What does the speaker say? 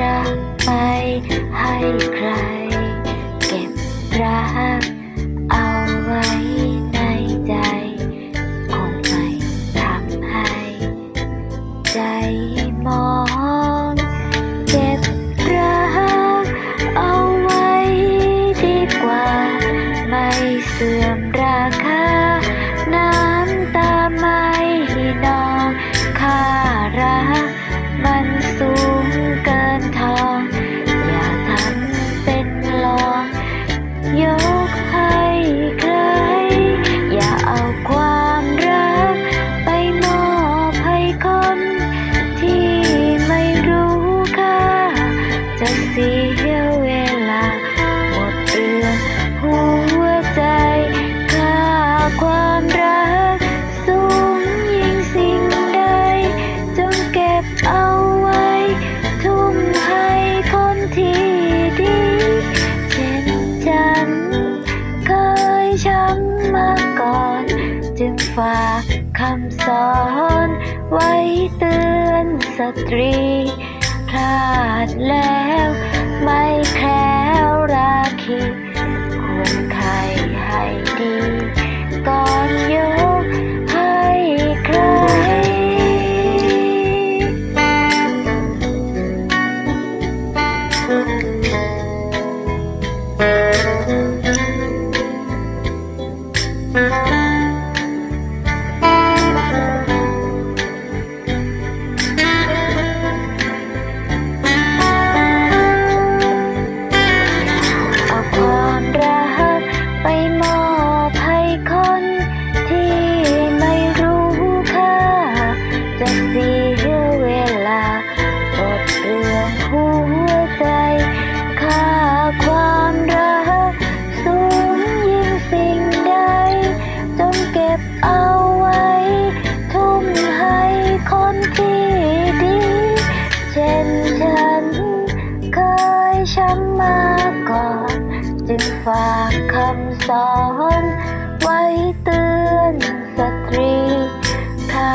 รักไปให้ใคร เก็บรักเอาไว้ในใจ คงไม่ทำให้ ใจมองเก็บรักเอาไว้ดีกว่า ไม่เสื่อมราคา น้ำตาไม่ดอ เวลาหมดเรืองหัวใจค่าความรักสูงยิ่งสิ่งใด จงเก็บเอาไว้ ทุ่มให้คนที่ดีเช่นฉัน เคยช้ำมาก่อน จึงฝากคำสอน ไว้เตือนสตรี พลาดแล้ว ไม่แคล้วราคีควรใครให้ดีากคำสอน ไว้เตือนสตรี ถ้า